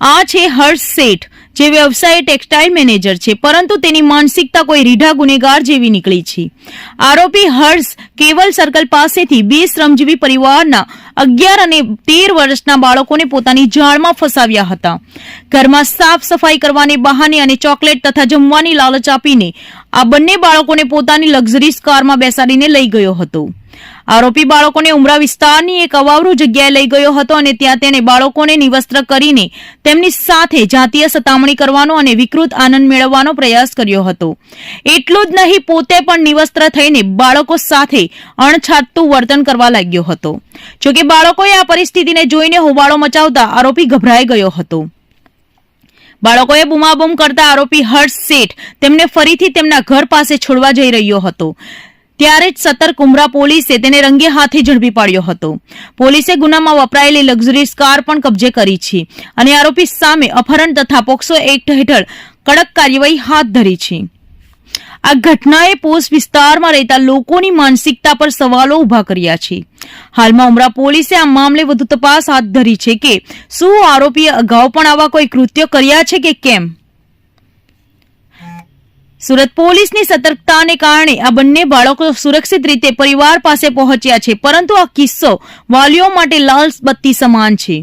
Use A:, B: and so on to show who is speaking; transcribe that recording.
A: આ છે હર્ષ શેઠ, જે વ્યવસાય ટેક્સટાઇલ મેનેજર છે, પરંતુ તેની માનસિકતા કોઈ રીઢા ગુનેગાર જેવી નીકળી છે. આરોપી હર્ષ કેવલ સર્કલ પાસેથી બે શ્રમજીવી પરિવારના અગિયાર અને તેર વર્ષના બાળકોને પોતાની જાળમાં ફસાવ્યા હતા. ઘરમાં સાફ સફાઈ કરવાને બહાને અને ચોકલેટ તથા જમવાની લાલચ આપીને આ બંને બાળકોને પોતાની લક્ઝરીસ કારમાં બેસાડીને લઈ ગયો હતો. આરોપી બાળકોને ઉમરા વિસ્તારની એક અવાવરુ જગ્યાએ લઈ ગયો હતો અને ત્યાં તેણે બાળકોને નિવસ્ત્ર કરીને તેમની સાથે જાતીય સતામણી કરવાનો અને વિકૃત આનંદ મેળવવાનો પ્રયાસ કર્યો હતો. એટલું જ નહીં, પોતે પણ નિવસ્ત્ર થઈને બાળકો સાથે અણછાતું વર્તન કરવા લાગ્યો હતો. જોકે બાળકોએ આ પરિસ્થિતિને જોઈને હોબાળો મચાવતા આરોપી ગભરાઈ ગયો હતો. બાળકોએ બુમાબુમ કરતા આરોપી હર્ષ શેઠ તેમને ફરીથી તેમના ઘર પાસે છોડવા જઈ રહ્યો હતો. ત્યારે જ સતર્ક કુમરા પોલીસે તેને રંગે હાથે ઝડપી પાડ્યો હતો. પોલીસે ગુનામાં વપરાયેલી લક્ઝરીઝ કાર પણ કબજે કરી છે અને આરોપી સામે અપહરણ તથા પોક્સો એક્ટ હેઠળ કડક કાર્યવાહી હાથ ધરી છે. આ ઘટનાએ પોસ્ટ વિસ્તારમાં રહેતા લોકોની માનસિકતા પર સવાલો ઊભા કર્યા છે. હાલમાં ઉમરા પોલીસે આ મામલે વધુ તપાસ હાથ ધરી છે કે શું આરોપીએ અગાઉ પણ આવા કોઈ કૃત્યો કર્યા છે કે કેમ? સુરત પોલીસની સતર્કતાને કારણે આ બંને બાળકો સુરક્ષિત રીતે પરિવાર પાસે પહોંચ્યા છે, પરંતુ આ કિસ્સો વાલીઓ માટે લાલ બત્તી સમાન છે.